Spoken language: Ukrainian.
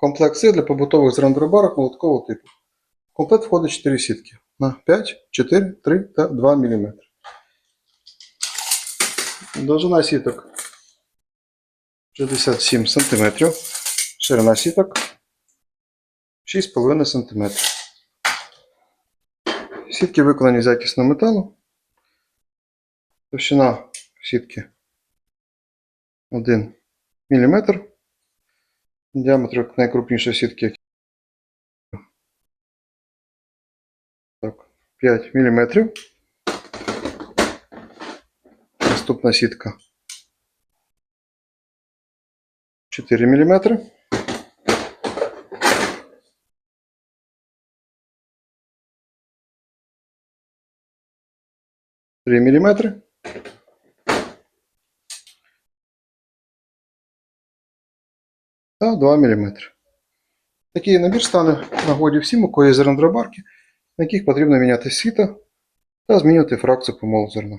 Комплект сит для побутових зернодробарок молоткового типу. В комплект входить 4 сітки на 5, 4, 3 та 2 мм. Довжина сіток 67 см. Ширина сіток 6,5 см. Сітки виконані з якісного металу. Товщина сітки 1 мм. Діаметр найкрупнішої сітки так, 5 мм. Наступна сітка 4 мм. Три миллиметра. Та 2 мм. Такий набір стане на нагоді всім, у кої зернодробарки, на яких потрібно міняти сіта та змінювати фракцію помолу зерна.